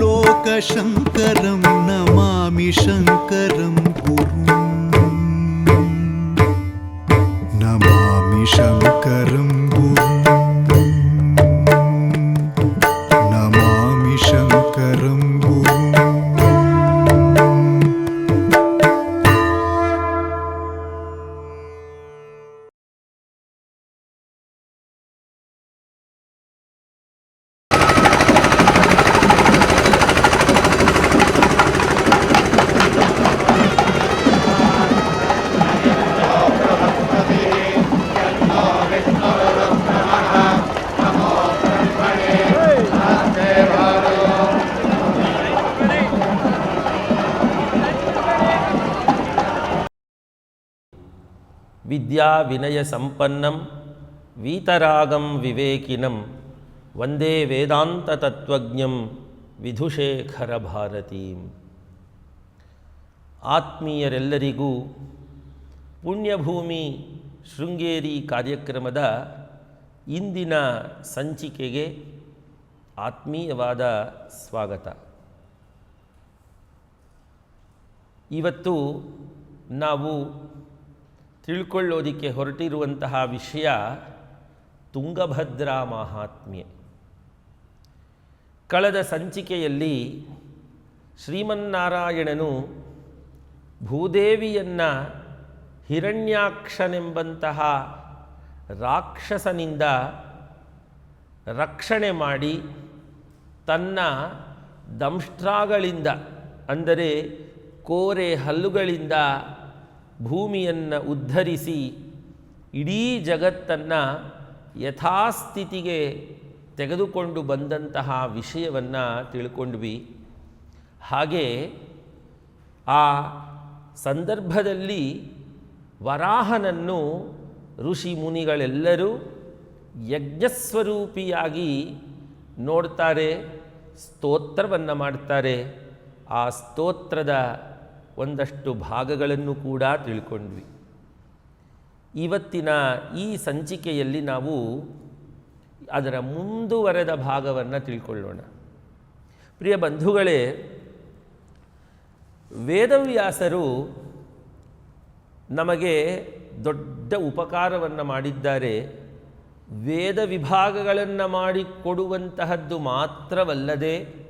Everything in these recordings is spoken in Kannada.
लोकशङ्करं नमामि शङ्करं नमामि शङ्करं ವಿದ್ಯಾ ವಿನಯ ಸಂಪನ್ನಂ ವೀತರಾಗಂ ವಿವೇಕಿನಂ ವಂದೇ ವೇದಾಂತ ತತ್ವಜ್ಞಂ ವಿಧುಶೇಖರ ಭಾರತೀಂ. ಆತ್ಮೀಯರೆಲ್ಲರಿಗೂ ಪುಣ್ಯಭೂಮಿ ಶೃಂಗೇರಿ ಕಾರ್ಯಕ್ರಮದ ಇಂದಿನ ಸಂಚಿಕೆಗೆ ಆತ್ಮೀಯವಾದ ಸ್ವಾಗತ. ಇವತ್ತು ನಾವು ತಿಳ್ಕೊಳ್ಳೋದಕ್ಕೆ ಹೊರಟಿರುವಂತಹ ವಿಷಯ ತುಂಗಭದ್ರಾ ಮಹಾತ್ಮ್ಯೆ. ಕಳೆದ ಸಂಚಿಕೆಯಲ್ಲಿ ಶ್ರೀಮನ್ನಾರಾಯಣನು ಭೂದೇವಿಯನ್ನು ಹಿರಣ್ಯಾಕ್ಷನೆಂಬಂತಹ ರಾಕ್ಷಸನಿಂದ ರಕ್ಷಣೆ ಮಾಡಿ ತನ್ನ ದಂಷ್ಟ್ರಾಗಳಿಂದ ಅಂದರೆ ಕೋರೆ ಹಲ್ಲುಗಳಿಂದ ಭೂಮಿಯನ್ನು ಉದ್ಧರಿಸಿ ಇಡೀ ಜಗತ್ತನ್ನು ಯಥಾಸ್ಥಿತಿಗೆ ತೆಗೆದುಕೊಂಡು ಬಂದಂತಹ ವಿಷಯವನ್ನು ತಿಳ್ಕೊಂಡ್ವಿ. ಹಾಗೆ ಆ ಸಂದರ್ಭದಲ್ಲಿ ವರಾಹನನ್ನು ಋಷಿ ಮುನಿಗಳೆಲ್ಲರೂ ಯಜ್ಞಸ್ವರೂಪಿಯಾಗಿ ನೋಡ್ತಾರೆ, ಸ್ತೋತ್ರವನ್ನು ಮಾಡ್ತಾರೆ. ಆ ಸ್ತೋತ್ರದ ಒಂದಷ್ಟು ಭಾಗಗಳನ್ನು ಕೂಡ ತಿಳ್ಕೊಂಡ್ವಿ. ಇವತ್ತಿನ ಈ ಸಂಚಿಕೆಯಲ್ಲಿ ನಾವು ಅದರ ಮುಂದುವರೆದ ಭಾಗವನ್ನು ತಿಳ್ಕೊಳ್ಳೋಣ. ಪ್ರಿಯ ಬಂಧುಗಳೇ, ವೇದವ್ಯಾಸರು ನಮಗೆ ದೊಡ್ಡ ಉಪಕಾರವನ್ನು ಮಾಡಿದ್ದಾರೆ. ವೇದ ವಿಭಾಗಗಳನ್ನು ಮಾಡಿಕೊಡುವಂತಹದ್ದು ಮಾತ್ರವಲ್ಲದೆ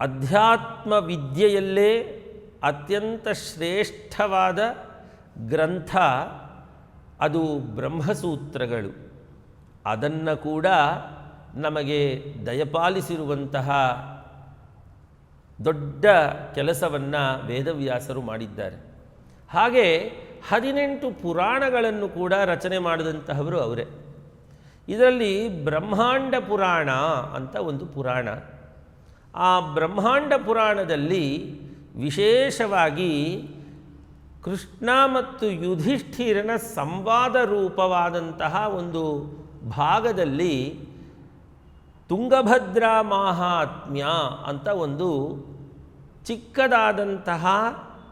ಅಧ್ಯಾತ್ಮ ವಿದ್ಯೆಯಲ್ಲೇ ಅತ್ಯಂತ ಶ್ರೇಷ್ಠವಾದ ಗ್ರಂಥ, ಅದು ಬ್ರಹ್ಮಸೂತ್ರಗಳು. ಅದನ್ನು ಕೂಡ ನಮಗೆ ದಯಪಾಲಿಸಿರುವಂತಹ ದೊಡ್ಡ ಕೆಲಸವನ್ನು ವೇದವ್ಯಾಸರು ಮಾಡಿದ್ದಾರೆ. ಹಾಗೆ ಹದಿನೆಂಟು ಪುರಾಣಗಳನ್ನು ಕೂಡ ರಚನೆ ಮಾಡಿದಂತಹವರು ಅವರೇ. ಇದರಲ್ಲಿ ಬ್ರಹ್ಮಾಂಡ ಪುರಾಣ ಅಂತ ಒಂದು ಪುರಾಣ. ಆ ಬ್ರಹ್ಮಾಂಡ ಪುರಾಣದಲ್ಲಿ ವಿಶೇಷವಾಗಿ ಕೃಷ್ಣ ಮತ್ತು ಯುಧಿಷ್ಠಿರನ ಸಂವಾದ ರೂಪವಾದಂತಹ ಒಂದು ಭಾಗದಲ್ಲಿ ತುಂಗಭದ್ರಾ ಮಾಹಾತ್ಮ್ಯ ಅಂತ ಒಂದು ಚಿಕ್ಕದಾದಂತಹ,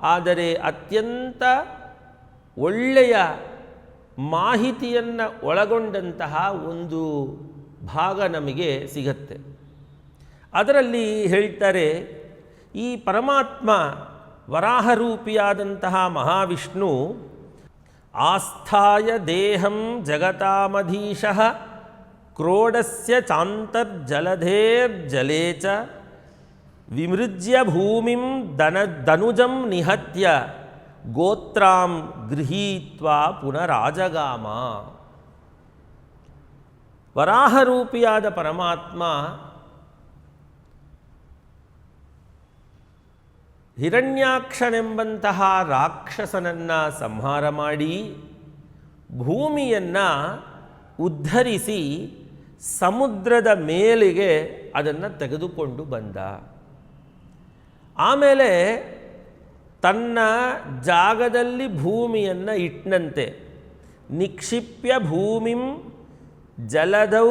ಆದರೆ ಅತ್ಯಂತ ಒಳ್ಳೆಯ ಮಾಹಿತಿಯನ್ನು ಒಳಗೊಂಡಂತಹ ಒಂದು ಭಾಗ ನಮಗೆ ಸಿಗತ್ತೆ. ಅದರಲ್ಲಿ ಹೇಳ್ತಾರೆ ಈ ಪರಮಾತ್ಮ ವರಾಹರೂಪಿಯಾದಂತಹ ಮಹಾವಿಷ್ಣು ಆಸ್ಥಾಯ ದೇಹಂ ಜಗತಾಮಧೀಶಃ ಕ್ರೋಡಸ್ಯ ಚಾಂತರ್ಜಲಧೇರ್ಜಲೇ ಚ ವಿಮೃಜ್ಯ ಭೂಮಿಂ ದನ ದನುಜಂ ನಿಹತ್ಯ ಗೋತ್ರಾಂ ಗೃಹೀತ್ವಾ ಪುನರಾಜಗಾಮ ವರಾಹರೂಪಿಯಾದ ಪರಮಾತ್ಮ ಹಿರಣ್ಯಾಕ್ಷನೆಂಬಂತಹ ರಾಕ್ಷಸನನ್ನು ಸಂಹಾರ ಮಾಡಿ ಭೂಮಿಯನ್ನು ಉದ್ಧರಿಸಿ ಸಮುದ್ರದ ಮೇಲಿಗೆ ಅದನ್ನು ತೆಗೆದುಕೊಂಡು ಬಂದ. ಆಮೇಲೆ ತನ್ನ ಜಾಗದಲ್ಲಿ ಭೂಮಿಯನ್ನು ಇಟ್ಟನಂತೆ ನಿಕ್ಷಿಪ್ಯ ಭೂಮಿಂ ಜಲದೌ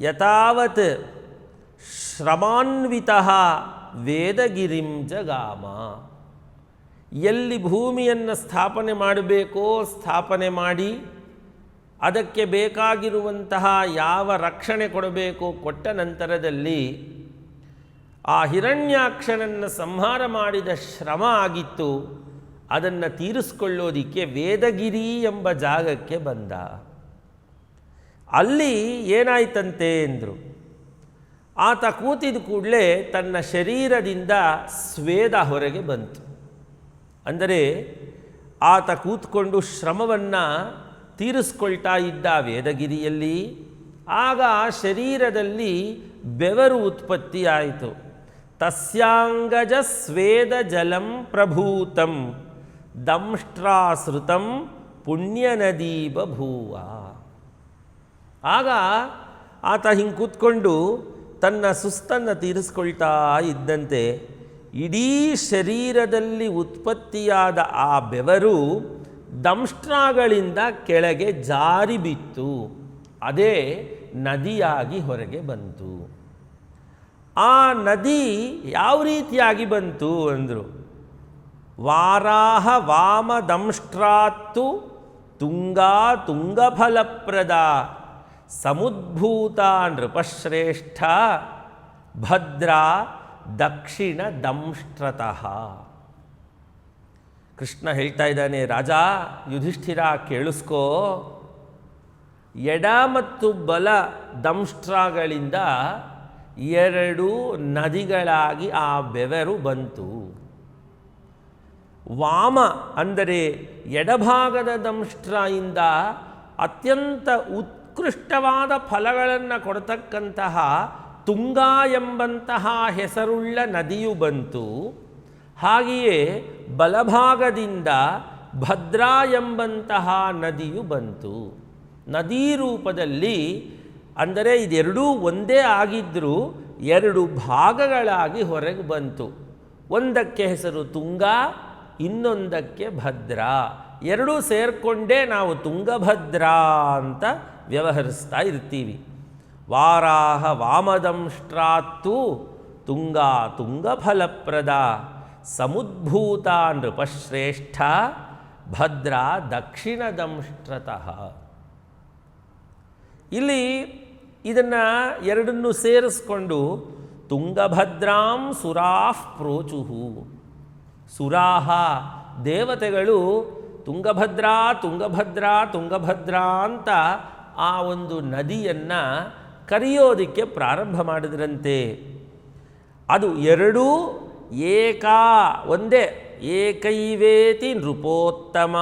ಯಥಾವತ್ ಶ್ರಮಾನ್ವಿತ ವೇದಗಿರಿಂ ಜಗಾಮ. ಎಲ್ಲಿ ಭೂಮಿಯನ್ನು ಸ್ಥಾಪನೆ ಮಾಡಬೇಕೋ ಸ್ಥಾಪನೆ ಮಾಡಿ, ಅದಕ್ಕೆ ಬೇಕಾಗಿರುವಂತಹ ಯಾವ ರಕ್ಷಣೆ ಕೊಡಬೇಕೋ ಕೊಟ್ಟ ನಂತರದಲ್ಲಿ ಆ ಹಿರಣ್ಯಾಕ್ಷನನ್ನು ಸಂಹಾರ ಮಾಡಿದ ಶ್ರಮ ಆಗಿತ್ತು. ಅದನ್ನು ತೀರಿಸ್ಕೊಳ್ಳೋದಿಕ್ಕೆ ವೇದಗಿರಿ ಎಂಬ ಜಾಗಕ್ಕೆ ಬಂದ. ಅಲ್ಲಿ ಏನಾಯ್ತಂತೆ ಎಂದರು ಆತ ಕೂತಿದ ಕೂಡಲೇ ತನ್ನ ಶರೀರದಿಂದ ಸ್ವೇದ ಹೊರಗೆ ಬಂತು. ಅಂದರೆ ಆತ ಕೂತ್ಕೊಂಡು ಶ್ರಮವನ್ನು ತೀರಿಸ್ಕೊಳ್ತಾ ಇದ್ದ ವೇದಗಿರಿಯಲ್ಲಿ, ಆಗ ಶರೀರದಲ್ಲಿ ಬೆವರು ಉತ್ಪತ್ತಿಯಾಯಿತು. ತಸ್ಯಾಂಗಜ ಸ್ವೇದ ಜಲಂ ಪ್ರಭೂತಂ ದಂಷ್ಟ್ರಾಸೃತಂ ಪುಣ್ಯನದಿ ಬಭೂವ ಆಗ ಆತ ಹಿಂಗೆ ಕೂತ್ಕೊಂಡು ತನ್ನ ಸುಸ್ತನ್ನು ತೀರಿಸ್ಕೊಳ್ತಾ ಇದ್ದಂತೆ ಇಡೀ ಶರೀರದಲ್ಲಿ ಉತ್ಪತ್ತಿಯಾದ ಆ ಬೆವರು ದಂಷ್ಟ್ರಾಗಳಿಂದ ಕೆಳಗೆ ಜಾರಿ ಬಿತ್ತು. ಅದೇ ನದಿಯಾಗಿ ಹೊರಗೆ ಬಂತು. ಆ ನದಿ ಯಾವ ರೀತಿಯಾಗಿ ಬಂತು ಅಂದರು. ವಾರಾಹ ವಾಮದಂಷ್ಟ್ರಾತ್ತು ತುಂಗಾ ತುಂಗಫಲಪ್ರದ ಸಮುದ್ಭೂತ ನೃಪಶ್ರೇಷ್ಠ ಭದ್ರ ದಕ್ಷಿಣ ದಂಷ್ಟ್ರತಃ ಕೃಷ್ಣ ಹೇಳ್ತಾ ಇದ್ದಾನೆ, ರಾಜ, ಯುಧಿಷ್ಠಿರ, ಕೇಳಿಸ್ಕೋ. ಎಡ ಮತ್ತು ಬಲ ದಂಷ್ಟ್ರಗಳಿಂದ ಎರಡು ನದಿಗಳಾಗಿ ಆ ಬೆವರು ಬಂತು. ವಾಮ ಅಂದರೆ ಎಡಭಾಗದ ದಂಷ್ಟ್ರಯಿಂದ ಅತ್ಯಂತ ಉತ್ಕೃಷ್ಟವಾದ ಫಲಗಳನ್ನು ಕೊಡತಕ್ಕಂತಹ ತುಂಗಾ ಎಂಬಂತಹ ಹೆಸರುಳ್ಳ ನದಿಯು ಬಂತು. ಹಾಗೆಯೇ ಬಲಭಾಗದಿಂದ ಭದ್ರಾ ಎಂಬಂತಹ ನದಿಯು ಬಂತು. ನದೀ ರೂಪದಲ್ಲಿ ಅಂದರೆ ಇದೆರಡೂ ಒಂದೇ ಆಗಿದ್ದರೂ ಎರಡು ಭಾಗಗಳಾಗಿ ಹೊರಗೆ ಬಂತು. ಒಂದಕ್ಕೆ ಹೆಸರು ತುಂಗಾ, ಇನ್ನೊಂದಕ್ಕೆ ಭದ್ರಾ. ಎರಡೂ ಸೇರಿಕೊಂಡೇ ನಾವು ತುಂಗಭದ್ರಾ ಅಂತ ವ್ಯವಹರಿಸ್ತಾ ಇರ್ತೀವಿ. ವಾರಾಹ ವಾಮದಂಷ್ಟ್ರಾತ್ತು ತುಂಗ ತುಂಗಫಲಪ್ರದ ಸಮುದ್ಭೂತ ನೃಪಶ್ರೇಷ್ಠ ಭದ್ರಾ ದಕ್ಷಿಣದಂಷ್ಟ್ರತಃ ಇಲ್ಲಿ ಇದನ್ನು ಎರಡನ್ನು ಸೇರಿಸ್ಕೊಂಡು ತುಂಗಭದ್ರಾಂ ಸುರಾಹ್ ಪ್ರೋಚುಹು ಸುರಾಹ ದೇವತೆಗಳು ತುಂಗಭದ್ರಾ ತುಂಗಭದ್ರಾ ತುಂಗಭದ್ರಾ ಅಂತ ಆ ಒಂದು ನದಿಯನ್ನು ಕರೆಯೋದಕ್ಕೆ ಪ್ರಾರಂಭ ಮಾಡಿದ್ರಂತೆ. ಅದು ಎರಡೂ ಏಕಾ, ಒಂದೇ, ಏಕೈವೇತಿ ನೃಪೋತ್ತಮ,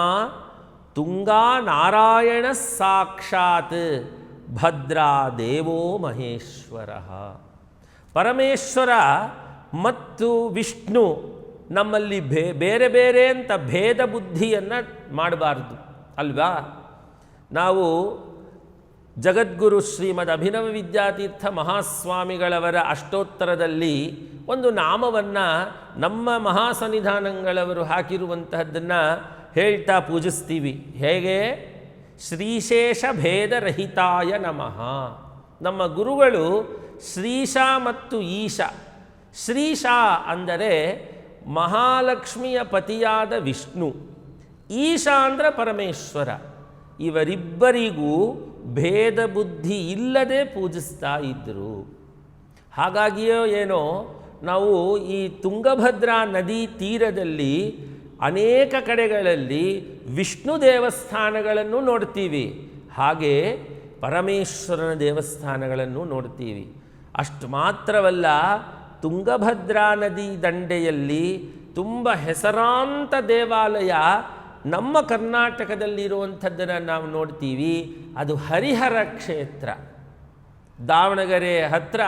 ತುಂಗಾ ನಾರಾಯಣ ಸಾಕ್ಷಾತ್ ಭದ್ರಾ ದೇವೋ ಮಹೇಶ್ವರ. ಪರಮೇಶ್ವರ ಮತ್ತು ವಿಷ್ಣು ನಮ್ಮಲ್ಲಿ ಭೇ, ಬೇರೆ ಬೇರೆ ಅಂತ ಭೇದ ಬುದ್ಧಿಯನ್ನು ಮಾಡಬಾರ್ದು, ಅಲ್ವಾ? ನಾವು ಜಗದ್ಗುರು ಶ್ರೀಮದ್ ಅಭಿನವ ವಿದ್ಯಾತೀರ್ಥ ಮಹಾಸ್ವಾಮಿಗಳವರ ಅಷ್ಟೋತ್ತರದಲ್ಲಿ ಒಂದು ನಾಮವನ್ನು ನಮ್ಮ ಮಹಾಸನ್ನಿಧಾನಗಳವರು ಹಾಕಿರುವಂತಹದ್ದನ್ನು ಹೇಳ್ತಾ ಪೂಜಿಸ್ತೀವಿ. ಹೇಗೆ? ಶ್ರೀಶೇಷ ಭೇದರಹಿತಾಯ ನಮಃ. ನಮ್ಮ ಗುರುಗಳು ಶ್ರೀಶ ಮತ್ತು ಈಶ. ಶ್ರೀಶ ಅಂದರೆ ಮಹಾಲಕ್ಷ್ಮಿಯ ಪತಿಯಾದ ವಿಷ್ಣು. ಈಶ ಅಂದರೆ ಪರಮೇಶ್ವರ. ಇವರಿಬ್ಬರಿಗೂ ಭೇದ ಬುದ್ಧಿ ಇಲ್ಲದೆ ಪೂಜಿಸ್ತಾ ಇದ್ದರು ಹಾಗಾಗಿಯೋ ಏನೋ ನಾವು ಈ ತುಂಗಭದ್ರಾ ನದಿ ತೀರದಲ್ಲಿ ಅನೇಕ ಕಡೆಗಳಲ್ಲಿ ವಿಷ್ಣು ದೇವಸ್ಥಾನಗಳನ್ನು ನೋಡ್ತೀವಿ. ಹಾಗೆ ಪರಮೇಶ್ವರನ ದೇವಸ್ಥಾನಗಳನ್ನು ನೋಡ್ತೀವಿ. ಅಷ್ಟು ಮಾತ್ರವಲ್ಲ, ತುಂಗಭದ್ರಾ ನದಿ ದಂಡೆಯಲ್ಲಿ ತುಂಬ ಹೆಸರಾಂತ ದೇವಾಲಯ ನಮ್ಮ ಕರ್ನಾಟಕದಲ್ಲಿರುವಂಥದ್ದನ್ನು ನಾವು ನೋಡ್ತೀವಿ, ಅದು ಹರಿಹರ ಕ್ಷೇತ್ರ. ದಾವಣಗೆರೆ ಹತ್ರ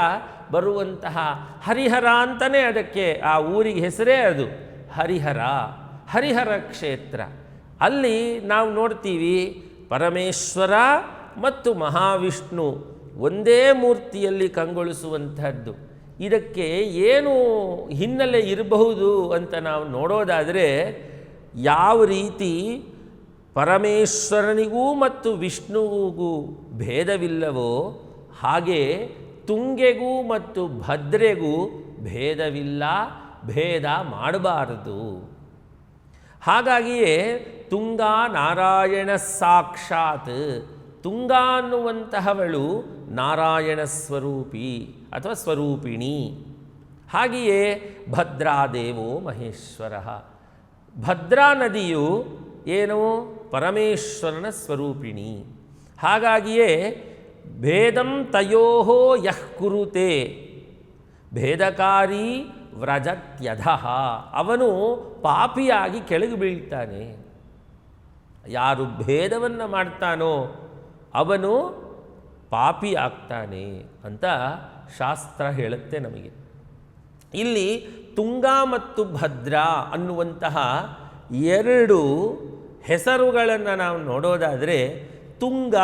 ಬರುವಂತಹ ಹರಿಹರ ಅಂತಲೇ ಅದಕ್ಕೆ ಆ ಊರಿಗೆ ಹೆಸರೇ ಅದು, ಹರಿಹರ ಹರಿಹರ ಕ್ಷೇತ್ರ. ಅಲ್ಲಿ ನಾವು ನೋಡ್ತೀವಿ, ಪರಮೇಶ್ವರ ಮತ್ತು ಮಹಾವಿಷ್ಣು ಒಂದೇ ಮೂರ್ತಿಯಲ್ಲಿ ಕಂಗೊಳಿಸುವಂಥದ್ದು. ಇದಕ್ಕೆ ಏನು ಹಿನ್ನೆಲೆ ಇರಬಹುದು ಅಂತ ನಾವು ನೋಡೋದಾದರೆ ಯಾವ ರೀತಿ ಪರಮೇಶ್ವರನಿಗೂ ಮತ್ತು ವಿಷ್ಣುವಿಗೂ ಭೇದವಿಲ್ಲವೋ ಹಾಗೆ ತುಂಗೆಗೂ ಮತ್ತು ಭದ್ರೆಗೂ ಭೇದವಿಲ್ಲ, ಭೇದ ಮಾಡಬಾರದು. ಹಾಗಾಗಿಯೇ ತುಂಗಾ ನಾರಾಯಣ ಸಾಕ್ಷಾತ್, ತುಂಗಾ ಅನ್ನುವಂತಹವಳು ನಾರಾಯಣ ಸ್ವರೂಪಿ ಅಥವಾ ಸ್ವರೂಪಿಣಿ. ಹಾಗೆಯೇ ಭದ್ರಾದೇವೋ ಮಹೇಶ್ವರ. ಭದ್ರಾ ನದಿಯು ಏನು? ಪರಮೇಶ್ವರನ ಸ್ವರೂಪಿಣಿ. ಹಾಗಾಗಿಯೇ ಭೇದಂ ತಯೋ ಯಃ ಕುರುತೆ. ಭೇದಕಾರಿ ವ್ರಜತ್ಯಧ. ಅವನು ಪಾಪಿಯಾಗಿ ಕೆಳಗೆ ಬೀಳ್ತಾನೆ. ಯಾರು ಭೇದವನ್ನು ಮಾಡ್ತಾನೋ ಅವನು ಪಾಪಿ ಆಗ್ತಾನೆ ಅಂತ ಶಾಸ್ತ್ರ ಹೇಳುತ್ತೆ ನಮಗೆ. ಇಲ್ಲಿ ತುಂಗಾ ಮತ್ತು ಭದ್ರಾ ಅನ್ನುವಂತಹ ಎರಡು ಹೆಸರುಗಳನ್ನು ನಾವು ನೋಡೋದಾದರೆ ತುಂಗ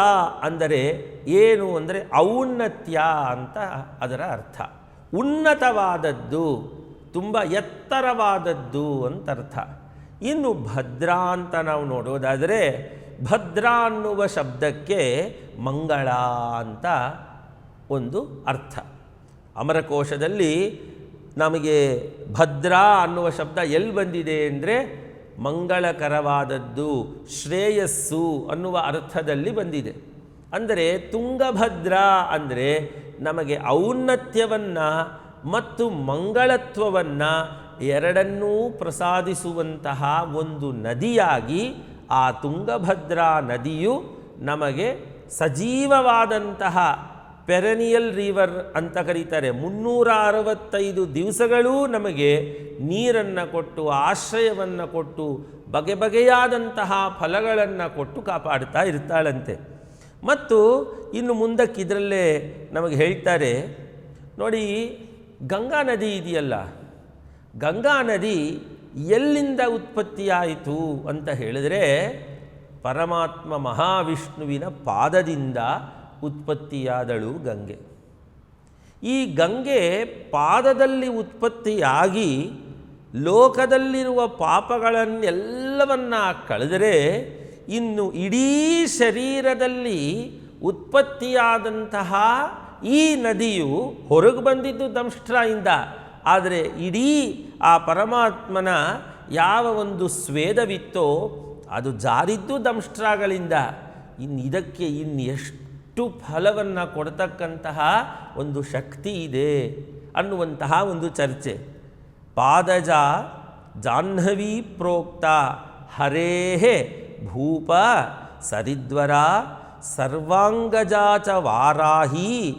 ಅಂದರೆ ಏನು ಅಂದರೆ ಔನ್ನತ್ಯ ಅಂತ ಅದರ ಅರ್ಥ. ಉನ್ನತವಾದದ್ದು ತುಂಬ ಎತ್ತರವಾದದ್ದು ಅಂತ ಅರ್ಥ. ಇನ್ನು ಭದ್ರಾ ಅಂತ ನಾವು ನೋಡೋದಾದರೆ ಭದ್ರಾ ಅನ್ನುವ ಶಬ್ದಕ್ಕೆ ಮಂಗಳ ಅಂತ ಒಂದು ಅರ್ಥ. ಅಮರಕೋಶದಲ್ಲಿ ನಮಗೆ ಭದ್ರಾ ಅನ್ನುವ ಶಬ್ದ ಎಲ್ಲಿ ಬಂದಿದೆ ಅಂದರೆ ಮಂಗಳಕರವಾದದ್ದು, ಶ್ರೇಯಸ್ಸು ಅನ್ನುವ ಅರ್ಥದಲ್ಲಿ ಬಂದಿದೆ. ಅಂದರೆ ತುಂಗಭದ್ರ ಅಂದರೆ ನಮಗೆ ಔನ್ನತ್ಯವನ್ನು ಮತ್ತು ಮಂಗಳತ್ವವನ್ನು ಎರಡನ್ನೂ ಪ್ರಸಾದಿಸುವಂತಹ ಒಂದು ನದಿಯಾಗಿ ಆ ತುಂಗಭದ್ರಾ ನದಿಯು ನಮಗೆ ಸಜೀವವಾದಂತಹ ಪೆರನಿಯಲ್ ರಿವರ್ ಅಂತ ಕರೀತಾರೆ. ಮುನ್ನೂರ ಅರವತ್ತೈದು ದಿವಸಗಳೂ ನಮಗೆ ನೀರನ್ನು ಕೊಟ್ಟು, ಆಶ್ರಯವನ್ನು ಕೊಟ್ಟು, ಬಗೆ ಬಗೆಯಾದಂತಹ ಫಲಗಳನ್ನು ಕೊಟ್ಟು ಕಾಪಾಡ್ತಾ ಇರ್ತಾಳಂತೆ. ಮತ್ತು ಇನ್ನು ಮುಂದಕ್ಕೆ ಇದರಲ್ಲೇ ನಮಗೆ ಹೇಳ್ತಾರೆ, ನೋಡಿ ಗಂಗಾ ನದಿ ಇದೆಯಲ್ಲ, ಗಂಗಾ ನದಿ ಎಲ್ಲಿಂದ ಉತ್ಪತ್ತಿಯಾಯಿತು ಅಂತ ಹೇಳಿದರೆ ಪರಮಾತ್ಮ ಮಹಾವಿಷ್ಣುವಿನ ಪಾದದಿಂದ ಉತ್ಪತ್ತಿಯಾದಳು ಗಂಗೆ. ಈ ಗಂಗೆ ಪಾದದಲ್ಲಿ ಉತ್ಪತ್ತಿಯಾಗಿ ಲೋಕದಲ್ಲಿರುವ ಪಾಪಗಳನ್ನೆಲ್ಲವನ್ನ ಕಳೆದರೆ ಇನ್ನು ಇಡೀ ಶರೀರದಲ್ಲಿ ಉತ್ಪತ್ತಿಯಾದಂತಹ ಈ ನದಿಯು ಹೊರಗೆ ಬಂದಿದ್ದು ದಂಷ್ಟ್ರಾಯಿಂದ ಆದರೆ ಇಡೀ ಆ ಪರಮಾತ್ಮನ ಯಾವ ಒಂದು ಸ್ವೇದವಿತ್ತೋ ಅದು ಜಾರಿದ್ದು ದಂಷ್ಟ್ರಾಗಳಿಂದ ಇನ್ನು ಇದಕ್ಕೆ ಇನ್ನು ಎಷ್ಟು ಫಲವನ್ನು ಕೊಡ್ತಕ್ಕಂತಹ ಒಂದು ಶಕ್ತಿ ಇದೆ ಅನ್ನುವಂತಹ ಒಂದು ಚರ್ಚೆ. ಪಾದಜ ಜಾಹ್ನವಿ ಪ್ರೋಕ್ತ ಹರೇ ಭೂಪ ಸರಿದ್ವರ ಸರ್ವಾಂಗಜಾಚ ವಾರಾಹಿ.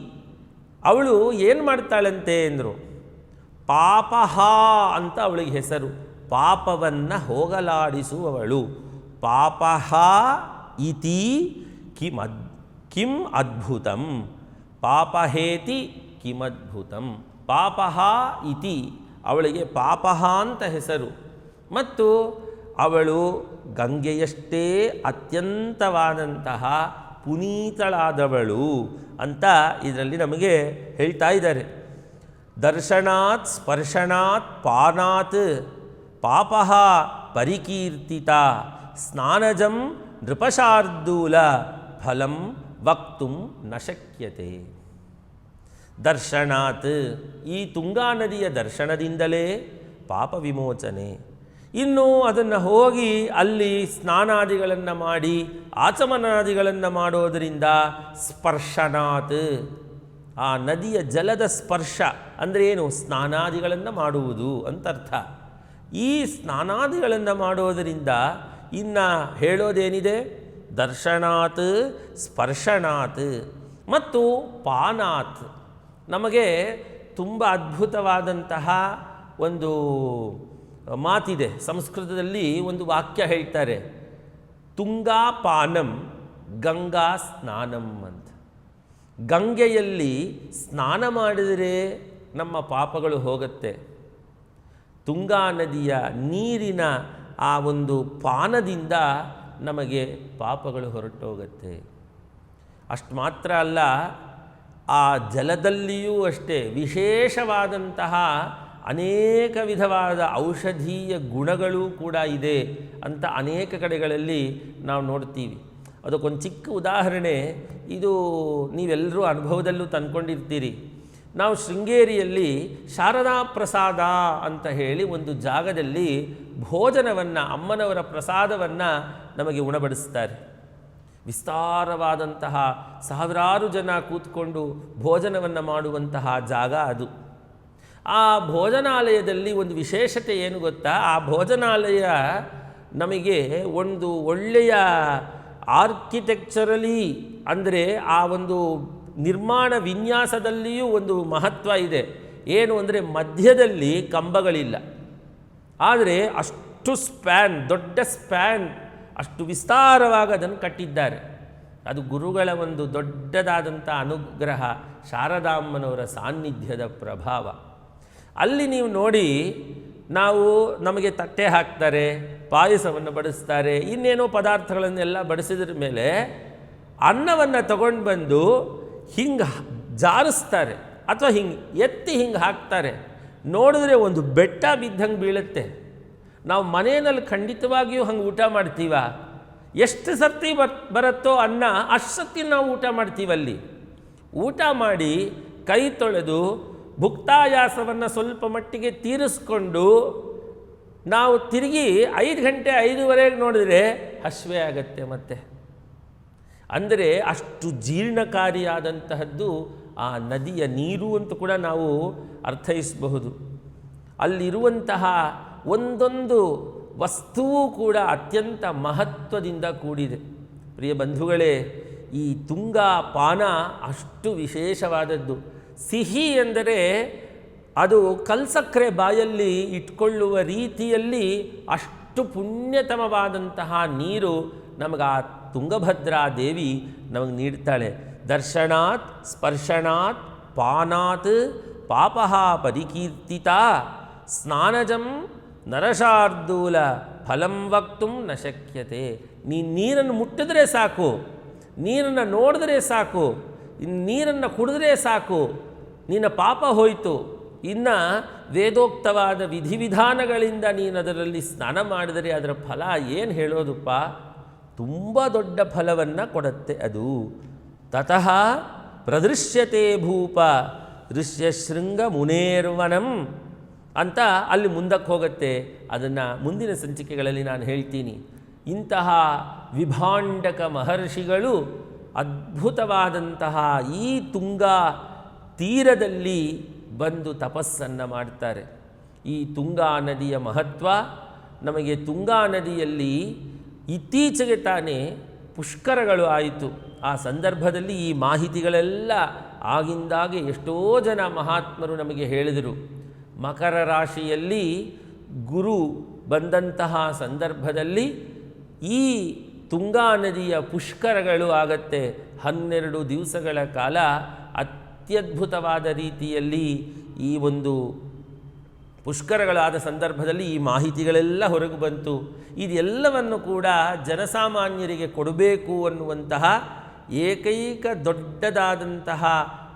ಅವಳು ಏನು ಮಾಡ್ತಾಳಂತೆ ಅಂದರು, ಪಾಪಹ ಅಂತ ಅವಳಿಗೆ ಹೆಸರು. ಪಾಪವನ್ನು ಹೋಗಲಾಡಿಸುವವಳು. ಪಾಪಹ ಇತಿ ಕಿಮದ್ ಕಿಂ ಅದ್ಭುತಂ ಪಾಪಹೇತಿ ಕಿಮದ್ಭುತಂ ಪಾಪಹ ಇತಿ ಅವಳಿಗೆ ಪಾಪಹ ಅಂತ ಹೆಸರು. ಮತ್ತು ಅವಳು ಗಂಗೆಯಷ್ಟೇ ಅತ್ಯಂತವಾದಂತಹ ಪುನೀತಳಾದವಳು ಅಂತ ಇದರಲ್ಲಿ ನಮಗೆ ಹೇಳ್ತಾ ಇದ್ದಾರೆ. ದರ್ಶನಾತ್, ಸ್ಪರ್ಶನಾತ್, ಪಾನಾತ್ ಪಾಪಃ ಪರಿಕೀರ್ತಿತ, ಸ್ನಾನಜಂ ನೃಪಶಾರ್ದೂಲ, ಫಲಂ ವಕ್ತು ನ ಶಕ್ಯತೆ. ದರ್ಶನಾತ್, ಈ ತುಂಗಾ ನದಿಯ ದರ್ಶನದಿಂದಲೇ ಪಾಪ ವಿಮೋಚನೆ. ಇನ್ನು ಅದನ್ನು ಹೋಗಿ ಅಲ್ಲಿ ಸ್ನಾನಾದಿಗಳನ್ನು ಮಾಡಿ, ಆಚಮನಾದಿಗಳನ್ನು ಮಾಡೋದರಿಂದ ಸ್ಪರ್ಶನಾತ್. ಆ ನದಿಯ ಜಲದ ಸ್ಪರ್ಶ ಅಂದರೆ ಏನು? ಸ್ನಾನಾದಿಗಳನ್ನು ಮಾಡುವುದು ಅಂತ ಅರ್ಥ ಈ ಸ್ನಾನಾದಿಗಳನ್ನು ಮಾಡೋದರಿಂದ ಇನ್ನು ಹೇಳೋದೇನಿದೆ? ದರ್ಶನಾತ್, ಸ್ಪರ್ಶನಾತ್ ಮತ್ತು ಪಾನಾತ್. ನಮಗೆ ತುಂಬ ಅದ್ಭುತವಾದಂತಹ ಒಂದು ಮಾತಿದೆ. ಸಂಸ್ಕೃತದಲ್ಲಿ ಒಂದು ವಾಕ್ಯ ಹೇಳ್ತಾರೆ, ತುಂಗಾ ಪಾನಂ ಗಂಗಾ ಸ್ನಾನಂ ಅಂತ. ಗಂಗೆಯಲ್ಲಿ ಸ್ನಾನ ಮಾಡಿದರೆ ನಮ್ಮ ಪಾಪಗಳು ಹೋಗುತ್ತೆ. ತುಂಗಾ ನದಿಯ ನೀರಿನ ಆ ಒಂದು ಪಾನದಿಂದ ನಮಗೆ ಪಾಪಗಳು ಹೊರಟೋಗುತ್ತೆ. ಅಷ್ಟು ಮಾತ್ರ ಅಲ್ಲ, ಆ ಜಲದಲ್ಲಿಯೂ ಅಷ್ಟೇ ವಿಶೇಷವಾದಂತಹ ಅನೇಕ ವಿಧವಾದ ಔಷಧೀಯ ಗುಣಗಳು ಕೂಡ ಇದೆ ಅಂತ ಅನೇಕ ಕಡೆಗಳಲ್ಲಿ ನಾವು ನೋಡ್ತೀವಿ. ಅದಕ್ಕೊಂದು ಚಿಕ್ಕ ಉದಾಹರಣೆ, ಇದು ನೀವೆಲ್ಲರೂ ಅನುಭವದಲ್ಲೂ ತಂದ್ಕೊಂಡಿರ್ತೀರಿ. ನಾವು ಶೃಂಗೇರಿಯಲ್ಲಿ ಶಾರದಾ ಪ್ರಸಾದ ಅಂತ ಹೇಳಿ ಒಂದು ಜಾಗದಲ್ಲಿ ಭೋಜನವನ್ನು, ಅಮ್ಮನವರ ಪ್ರಸಾದವನ್ನು ನಮಗೆ ಉಣಬಡಿಸ್ತಾರೆ. ವಿಸ್ತಾರವಾದಂತಹ ಸಾವಿರಾರು ಜನ ಕೂತ್ಕೊಂಡು ಭೋಜನವನ್ನು ಮಾಡುವಂತಹ ಜಾಗ ಅದು. ಆ ಭೋಜನಾಲಯದಲ್ಲಿ ಒಂದು ವಿಶೇಷತೆ ಏನು ಗೊತ್ತಾ? ಆ ಭೋಜನಾಲಯ ನಮಗೆ ಒಂದು ಒಳ್ಳೆಯ ಆರ್ಕಿಟೆಕ್ಚರಲಿ ಅಂದರೆ ಆ ಒಂದು ನಿರ್ಮಾಣ ವಿನ್ಯಾಸದಲ್ಲಿಯೂ ಒಂದು ಮಹತ್ವ ಇದೆ. ಏನು ಅಂದರೆ ಮಧ್ಯದಲ್ಲಿ ಕಂಬಗಳಿಲ್ಲ. ಆದರೆ ಅಷ್ಟು ಸ್ಪ್ಯಾನ್ ದೊಡ್ಡ ಸ್ಪ್ಯಾನ್ ಅಷ್ಟು ವಿಸ್ತಾರವಾಗಿ ಅದನ್ನು ಕಟ್ಟಿದ್ದಾರೆ. ಅದು ಗುರುಗಳ ಒಂದು ದೊಡ್ಡದಾದಂಥ ಅನುಗ್ರಹ, ಶಾರದಾಮ್ಮನವರ ಸಾನ್ನಿಧ್ಯದ ಪ್ರಭಾವ. ಅಲ್ಲಿ ನೀವು ನೋಡಿ, ನಾವು ನಮಗೆ ತಟ್ಟೆ ಹಾಕ್ತಾರೆ, ಪಾಯಸವನ್ನು ಬಡಿಸ್ತಾರೆ, ಇನ್ನೇನೋ ಪದಾರ್ಥಗಳನ್ನೆಲ್ಲ ಬಡಿಸಿದ್ರ ಮೇಲೆ ಅನ್ನವನ್ನು ತಗೊಂಡು ಬಂದು ಹಿಂಗೆ ಜಾರಿಸ್ತಾರೆ, ಅಥವಾ ಹಿಂಗೆ ಎತ್ತಿ ಹಿಂಗೆ ಹಾಕ್ತಾರೆ. ನೋಡಿದ್ರೆ ಒಂದು ಬೆಟ್ಟ ಬಿದ್ದಂಗೆ ಬೀಳುತ್ತೆ. ನಾವು ಮನೆಯಲ್ಲಿ ಖಂಡಿತವಾಗಿಯೂ ಹಂಗೆ ಊಟ ಮಾಡ್ತೀವ? ಎಷ್ಟು ಸರ್ತಿ ಬರ್, ಬರುತ್ತೋ ಅನ್ನ ಅಷ್ಟು ಸರ್ತಿ ನಾವು ಊಟ ಮಾಡ್ತೀವಲ್ಲಿ. ಊಟ ಮಾಡಿ ಕೈ ತೊಳೆದು ಭುಕ್ತಾಯಾಸವನ್ನು ಸ್ವಲ್ಪ ಮಟ್ಟಿಗೆ ತೀರಿಸ್ಕೊಂಡು ನಾವು ತಿರುಗಿ ಐದು ಗಂಟೆ ಐದುವರೆಗೆ ನೋಡಿದ್ರೆ ಹಶ್ವೆ ಆಗತ್ತೆ ಮತ್ತೆ. ಅಂದರೆ ಅಷ್ಟು ಜೀರ್ಣಕಾರಿಯಾದಂತಹದ್ದು ಆ ನದಿಯ ನೀರು ಅಂತ ಕೂಡ ನಾವು ಅರ್ಥೈಸಬಹುದು. ಅಲ್ಲಿರುವಂತಹ ಒಂದೊಂದು ವಸ್ತುವು ಕೂಡ ಅತ್ಯಂತ ಮಹತ್ವದಿಂದ ಕೂಡಿದೆ. ಪ್ರಿಯ ಬಂಧುಗಳೇ, ಈ ತುಂಗಾ ಪಾನ ಅಷ್ಟು ವಿಶೇಷವಾದದ್ದು. ಸಿಹಿ ಎಂದರೆ ಅದು ಕಲ್ಸಕ್ಕರೆ ಬಾಯಲ್ಲಿ ಇಟ್ಕೊಳ್ಳುವ ರೀತಿಯಲ್ಲಿ ಅಷ್ಟು ಪುಣ್ಯತಮವಾದಂತಹ ನೀರು ನಮಗೆ ಆ ತುಂಗಭದ್ರಾ ದೇವಿ ನಮಗೆ ನೀಡ್ತಾಳೆ. ದರ್ಶನಾತ್, ಸ್ಪರ್ಶನಾತ್, ಪಾನಾತ್, ಪಾಪಃ ಪರಿಕೀರ್ತಿತ, ಸ್ನಾನಜಂ ನರಶಾರ್ದೂಲ, ಫಲಂ ವಕ್ತು ನ ಶಕ್ಯತೆ. ನೀ ನೀರನ್ನು ಮುಟ್ಟಿದ್ರೆ ಸಾಕು, ನೀರನ್ನು ನೋಡಿದ್ರೆ ಸಾಕು ನೀರನ್ನು ಕುಡಿದ್ರೆ ಸಾಕು, ನಿನ್ನ ಪಾಪ ಹೋಯಿತು. ಇನ್ನು ವೇದೋಕ್ತವಾದ ವಿಧಿವಿಧಾನಗಳಿಂದ ನೀನು ಅದರಲ್ಲಿ ಸ್ನಾನ ಮಾಡಿದರೆ ಅದರ ಫಲ ಏನು ಹೇಳೋದಪ್ಪ? ತುಂಬ ದೊಡ್ಡ ಫಲವನ್ನು ಕೊಡುತ್ತೆ ಅದು. ತತಃ ಪ್ರದೃಶ್ಯತೆ ಭೂಪ ಋಷ್ಯಶೃಂಗ ಮುನೇರ್ವನಂ ಅಂತ ಅಲ್ಲಿ ಮುಂದಕ್ಕೆ ಹೋಗುತ್ತೆ. ಅದನ್ನು ಮುಂದಿನ ಸಂಚಿಕೆಗಳಲ್ಲಿ ನಾನು ಹೇಳ್ತೀನಿ. ಇಂತಹ ವಿಭಾಂಡಕ ಮಹರ್ಷಿಗಳು ಅದ್ಭುತವಾದಂತಹ ಈ ತುಂಗಾ ತೀರದಲ್ಲಿ ಬಂದು ತಪಸ್ಸನ್ನು ಮಾಡ್ತಾರೆ. ಈ ತುಂಗಾ ನದಿಯ ಮಹತ್ವ, ನಮಗೆ ತುಂಗಾ ನದಿಯಲ್ಲಿ ಇತ್ತೀಚೆಗೆ ತಾನೇ ಪುಷ್ಕರಗಳು ಆಯಿತು. ಆ ಸಂದರ್ಭದಲ್ಲಿ ಈ ಮಾಹಿತಿಗಳೆಲ್ಲ ಆಗಿಂದಾಗೆ ಎಷ್ಟೋ ಜನ ಮಹಾತ್ಮರು ನಮಗೆ ಹೇಳಿದರು. ಮಕರ ರಾಶಿಯಲ್ಲಿ ಗುರು ಬಂದಂತಹ ಸಂದರ್ಭದಲ್ಲಿ ಈ ತುಂಗಾ ನದಿಯ ಪುಷ್ಕರಗಳು ಆಗತ್ತೆ. ಹನ್ನೆರಡು ದಿವಸಗಳ ಕಾಲ ಅತ್ಯದ್ಭುತವಾದ ರೀತಿಯಲ್ಲಿ ಈ ಒಂದು ಪುಷ್ಕರಗಳಾದ ಸಂದರ್ಭದಲ್ಲಿ ಈ ಮಾಹಿತಿಗಳೆಲ್ಲ ಹೊರಗೆ ಬಂತು. ಇದೆಲ್ಲವನ್ನು ಕೂಡ ಜನಸಾಮಾನ್ಯರಿಗೆ ಕೊಡಬೇಕು ಅನ್ನುವಂತಹ ಏಕೈಕ ದೊಡ್ಡದಾದಂತಹ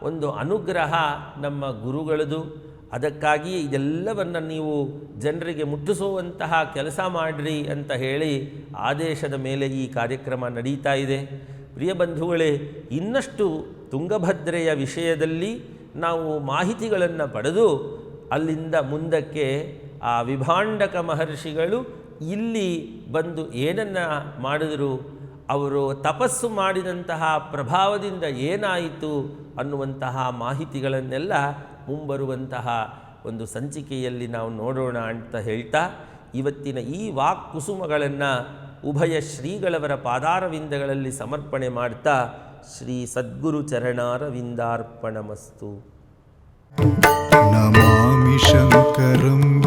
ಒಂದು ಅನುಗ್ರಹ ನಮ್ಮ ಗುರುಗಳದು. ಅದಕ್ಕಾಗಿ ಇದೆಲ್ಲವನ್ನು ನೀವು ಜನರಿಗೆ ಮುಟ್ಟಿಸುವಂತಹ ಕೆಲಸ ಮಾಡಿರಿ ಅಂತ ಹೇಳಿ ಆದೇಶದ ಮೇಲೆ ಈ ಕಾರ್ಯಕ್ರಮ ನಡೀತಾ ಇದೆ. ಪ್ರಿಯ ಬಂಧುಗಳೇ, ಇನ್ನಷ್ಟು ತುಂಗಭದ್ರೆಯ ವಿಷಯದಲ್ಲಿ ನಾವು ಮಾಹಿತಿಗಳನ್ನು ಪಡೆದು ಅಲ್ಲಿಂದ ಮುಂದಕ್ಕೆ ಆ ವಿಭಾಂಡಕ ಮಹರ್ಷಿಗಳು ಇಲ್ಲಿ ಬಂದು ಏನನ್ನು ಮಾಡಿದರು? ಅವರು ತಪಸ್ಸು ಮಾಡಿದಂತಹ ಪ್ರಭಾವದಿಂದ ಏನಾಯಿತು ಅನ್ನುವಂತಹ ಮಾಹಿತಿಗಳನ್ನೆಲ್ಲ ಮುಂಬರುವಂತಹ ಒಂದು ಸಂಚಿಕೆಯಲ್ಲಿ ನಾವು ನೋಡೋಣ ಅಂತ ಹೇಳ್ತಾ, ಇವತ್ತಿನ ಈ ವಾಕ್ ಕುಸುಮಗಳನ್ನು ಉಭಯ ಶ್ರೀಗಳವರ ಪಾದಾರವಿಂದಗಳಲ್ಲಿ ಸಮರ್ಪಣೆ ಮಾಡ್ತಾ, ಶ್ರೀ ಸದ್ಗುರು ಚರಣಾರವಿಂದಾರ್ಪಣಮಸ್ತು. ನಮಾಮಿ ಶಂಕರಂ